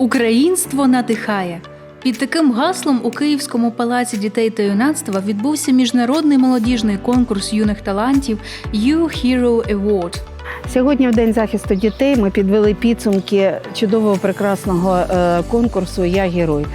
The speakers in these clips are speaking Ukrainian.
Українство надихає. Під таким гаслом у Київському палаці дітей та юнацтва відбувся міжнародний молодіжний конкурс юних талантів You Hero Award. Сьогодні, в день захисту дітей, ми підвели підсумки чудового прекрасного е, конкурсу Я герой.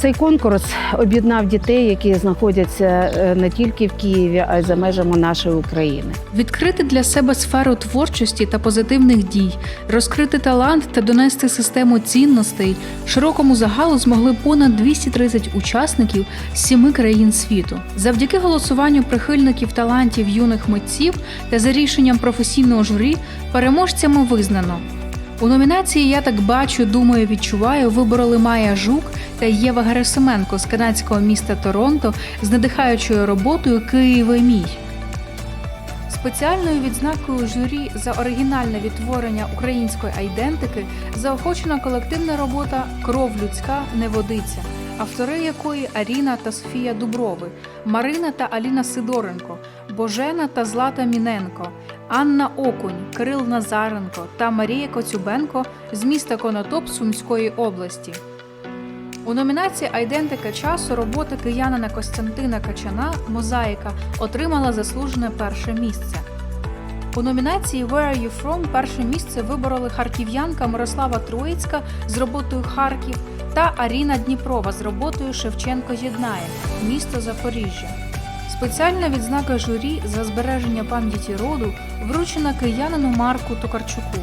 Цей конкурс об'єднав дітей, які знаходяться е, не тільки в Києві, а й за межами нашої України. Відкрити для себе сферу творчості та позитивних дій, розкрити талант та донести систему цінностей широкому загалу змогли понад 230 учасників з сіми країн світу. Завдяки голосуванню прихильників талантів юних митців та за рішенням професійного журі переможцями визнано. У номінації Я так бачу, думаю, відчуваю вибороли Майя Жук та Єва Герасименко з канадського міста Торонто з надихаючою роботою Києве мій. Спеціальною відзнакою журі за оригінальне відтворення української айдентики заохочена колективна робота Кров людська не водиться, автори якої Аріна та Софія Дуброви, Марина та Аліна Сидоренко, Божена та Злата Міненко, Анна Окунь, Кирил Назаренко та Марія Коцюбенко з міста Конотоп Сумської області. У номінації Айдентика часу робота киянина Костянтина Качана Мозаїка отримала заслужене перше місце. У номінації Where are you from перше місце вибороли харків'янка Мирослава Троїцька з роботою Харків та Аріна Дніпрова з роботою Шевченко єднає місто Запоріжжя. Спеціальна відзнака журі за збереження пам'яті роду вручена киянину Марку Токарчуку.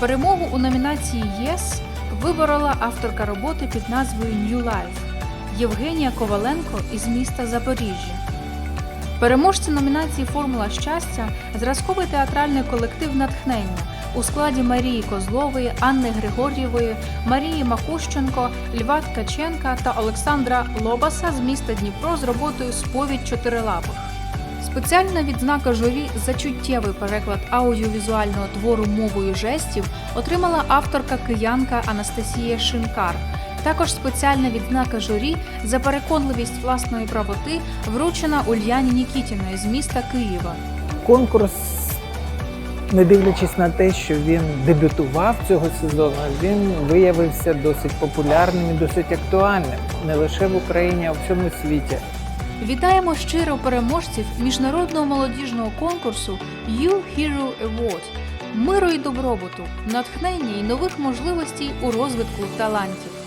Перемогу у номінації ЄС виборола авторка роботи під назвою New Life Євгенія Коваленко із міста Запоріжжя. Переможці номінації Формула щастя зразковий театральний колектив натхнення у складі Марії Козлової, Анни Григор'євої, Марії Макущенко, Льва Ткаченка та Олександра Лобаса з міста Дніпро з роботою Сповідь чотирилапих. Спеціальна відзнака журі за чуттєвий переклад аудіовізуального твору мовою жестів отримала авторка киянка Анастасія Шинкар. Також спеціальна відзнака журі за переконливість власної правоти вручена Ульяні Нікітіної з міста Києва. Конкурс, не дивлячись на те, що він дебютував цього сезону, він виявився досить популярним і досить актуальним не лише в Україні, а в всьому світі. Вітаємо щиро переможців міжнародного молодіжного конкурсу You Hero Award. Миру і добробуту, натхнення і нових можливостей у розвитку талантів.